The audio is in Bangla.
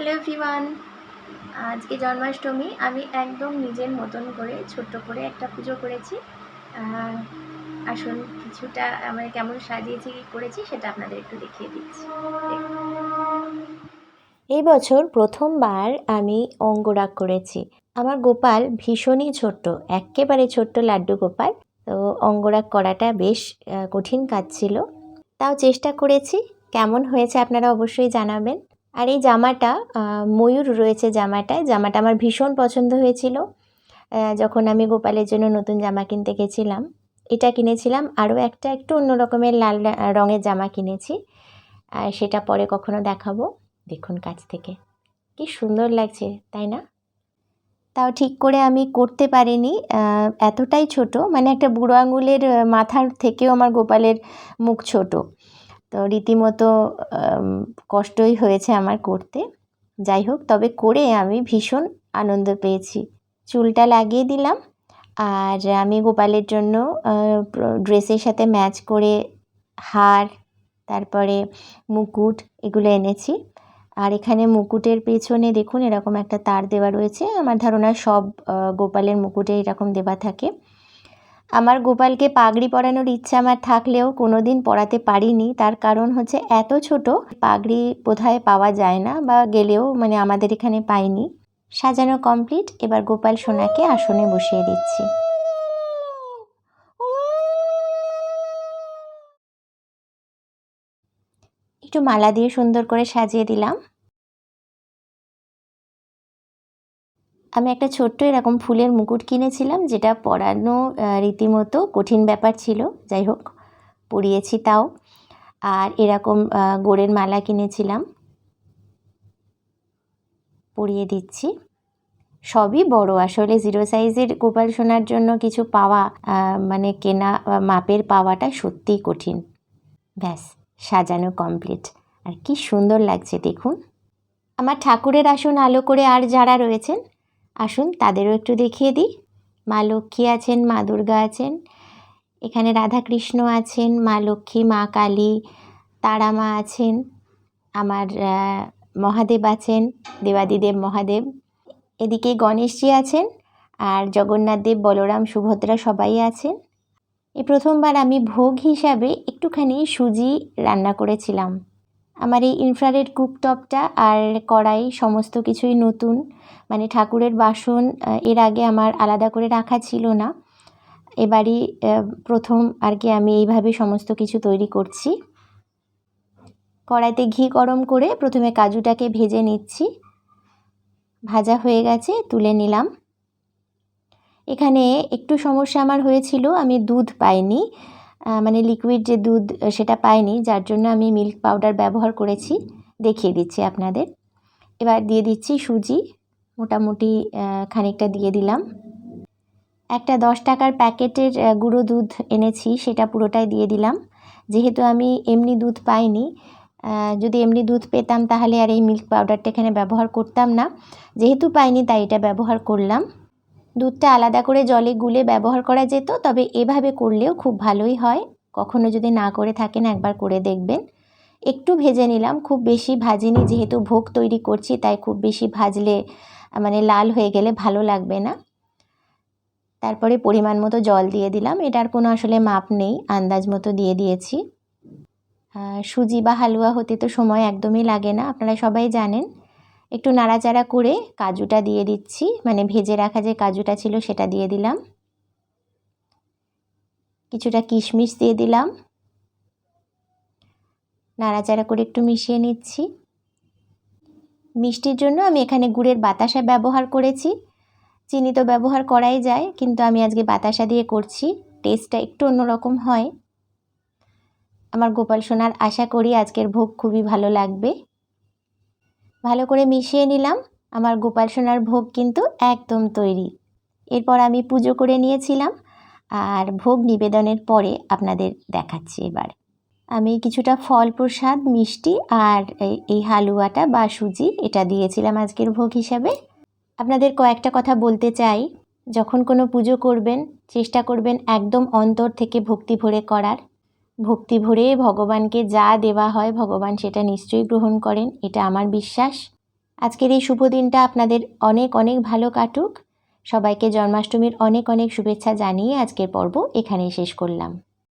Hello everyone. আজকে জন্মাষ্টমী, আমি একদম নিজের মতন করে, ছোট্ট করে একটা পুজো করেছি। আসুন কিছুটা মানে কেমন সাজিয়েছি, কি করেছি সেটা আপনাদের একটু দেখিয়ে দিচ্ছি। এই বছর প্রথমবার আমি অঙ্গরাগ করেছি। আমার গোপাল ভীষণই ছোট্ট একেবারে ছোট্ট লাড্ডু গোপাল। তো অঙ্গরাগ করাটা বেশ কঠিন কাজ ছিল। তাও চেষ্টা করেছি। কেমন হয়েছে আপনারা অবশ্যই জানাবেন। আর এই জামাটা ময়ূর রয়েছে জামাটায়। জামাটা আমার ভীষণ পছন্দ হয়েছিল। যখন আমি গোপালের জন্য নতুন জামা কিনতে গেছিলাম, এটা কিনেছিলাম। আরও একটা একটু অন্য রকমের লাল রঙের জামা কিনেছি। আর সেটা পরে কখনো দেখাবো। দেখুন কাছ থেকে। কি সুন্দর লাগছে, তাই না? তাও ঠিক করে আমি করতে পারিনি। এতটাই ছোট। মানে একটা বুড়ো আঙুলের মাথার থেকেও আমার গোপালের মুখ ছোট। তো রীতিমতো কষ্টই হয়েছে আমার করতে। যাই হোক, তবে করে আমি ভীষণ আনন্দ পেয়েছি। চুলটা লাগিয়ে দিলাম আর আমি গোপালের জন্য ড্রেসের সাথে ম্যাচ করে হার, তারপরে মুকুট এগুলো এনেছি। আর এখানে মুকুটের পেছনে দেখুন এরকম একটা তার দেওয়া রয়েছে। আমার ধারণা সব গোপালের মুকুটে এরকম দেওয়া থাকে। আমার গোপালকে পাগড়ি পরানোর ইচ্ছা আমার থাকলেও কোনো দিন পরাতে পারিনি। তার কারণ হচ্ছে এত ছোট, পাগড়ি বোধহয় পাওয়া যায় না বা গেলেও মানে আমাদের এখানে পাইনি। সাজানো কমপ্লিট এবার গোপাল সোনাকে আসনে বসিয়ে দিচ্ছি। একটু মালা দিয়ে সুন্দর করে সাজিয়ে দিলাম। আমি একটা ছোট্ট এরকম ফুলের মুকুট কিনেছিলাম, যেটা পরানো রীতিমতো কঠিন ব্যাপার ছিল। যাই হোক, পরিয়েছি তাও। আর এরকম গোড়ের মালা কিনেছিলাম। পরিয়ে দিচ্ছি। সবই বড়। আসলে জিরো সাইজের গোপাল সোনার জন্য কিছু পাওয়া মানে কেনা মাপের পাওয়াটা সত্যিই কঠিন। ব্যাস, সাজানো কমপ্লিট। আর কি সুন্দর লাগছে, দেখুন। আমার ঠাকুরের আসন আলো করে আর যারা রয়েছেন আসুন, তাদেরও একটু দেখিয়ে দিই। মা লক্ষ্মী আছেন, মা দুর্গা আছেন, এখানে রাধাকৃষ্ণ আছেন, মা লক্ষ্মী, মা কালী, তারা মা আছেন, আমার মহাদেব আছেন, দেবাদিদেব মহাদেব। এদিকে গণেশজি আছেন আর জগন্নাথ দেব, বলরাম, সুভদ্রা সবাই আছেন। এই প্রথমবার আমি ভোগ হিসাবে একটুখানি সুজি রান্না করেছিলাম। আমার এই ইনফ্রারেড কুকটপটা আর কড়াই সমস্ত কিছুই নতুন। মানে ঠাকুরের বাসন এর আগে আমার আলাদা করে রাখা ছিল না। এবারই প্রথম আর কি আমি এইভাবে সমস্ত কিছু তৈরি করছি। কড়াইতে ঘি গরম করে প্রথমে কাজুটাকে ভেজে নিচ্ছি। ভাজা হয়ে গেছে, তুলে নিলাম। এখানে একটু সমস্যা আমার হয়েছিল, আমি দুধ পাইনি। মানে লিকুইড যে দুধ সেটা পাইনি, যার জন্য আমি মিল্ক পাউডার ব্যবহার করেছি। দেখিয়ে দিচ্ছি আপনাদের। এবার দিয়ে দিচ্ছি সুজি। মোটামুটি খানিকটা দিয়ে দিলাম। একটা দশ টাকার প্যাকেটের গুঁড়ো দুধ এনেছি, সেটা পুরোটাই দিয়ে দিলাম। যেহেতু আমি এমনি দুধ পাইনি যদি এমনি দুধ পেতাম তাহলে আর এই মিল্ক পাউডারটা এখানে ব্যবহার করতাম না। যেহেতু পাইনি তাই এটা ব্যবহার করলাম। দুধটা আলাদা করে জলে গুলে ব্যবহার করা যেত, তবে এভাবে করলেও খুব ভালোই হয়। কখনো যদি না করে থাকেন, একবার করে দেখবেন। একটু ভেজে নিলাম, খুব বেশি ভাজিনি, যেহেতু ভোগ তৈরি করছি, তাই খুব বেশি ভাজলে মানে লাল হয়ে গেলে ভালো লাগবে না। তারপরে পরিমাণ মতো জল দিয়ে দিলাম, এটার কোনো আসলে মাপ নেই, আন্দাজ মতো দিয়ে দিয়েছি। সুজি বা হালুয়া হতে তো সময় একদমই লাগে না, আপনারা সবাই জানেন। একটু নাড়াচাড়া করে কাজুটা দিয়ে দিচ্ছি। মানে ভেজে রাখা যে কাজুটা ছিল সেটা দিয়ে দিলাম। কিছুটা কিশমিশ দিয়ে দিলাম। নাড়াচাড়া করে একটু মিশিয়ে নিচ্ছি। মিষ্টির জন্য আমি এখানে গুড়ের বাতাসা ব্যবহার করেছি। চিনি তো ব্যবহার করাই যায়, কিন্তু আমি আজকে বাতাসা দিয়ে করছি। টেস্টটা একটু অন্যরকম হয়। আমার গোপাল সোনার আশা করি আজকের ভোগ খুবই ভালো লাগবে। ভালো করে মিশিয়ে নিলাম। আমার গোপাল সোনার ভোগ কিন্তু একদম তৈরি। এরপর আমি পুজো করে নিয়েছিলাম আর ভোগ নিবেদনের পরে আপনাদের দেখাচ্ছি এবার। আমি কিছুটা ফল প্রসাদ মিষ্টি আর এই- হালুয়াটা বা সুজি এটা দিয়েছিলাম আজকের ভোগ হিসাবে। আপনাদের কয়েকটা কথা বলতে চাই। যখন কোনো পুজো করবেন, চেষ্টা করবেন একদম অন্তর থেকে ভক্তি ভরে করার। ভক্তি ভরে ভগবানকে যা দেওয়া হয় ভগবান সেটা নিশ্চয়ই গ্রহণ করেন, এটা আমার বিশ্বাস। আজকের এই শুভ দিনটা আপনাদের অনেক অনেক ভালো কাটুক। সবাইকে জন্মাষ্টমীর অনেক অনেক শুভেচ্ছা জানিয়ে আজকের পর্ব এখানেই শেষ করলাম।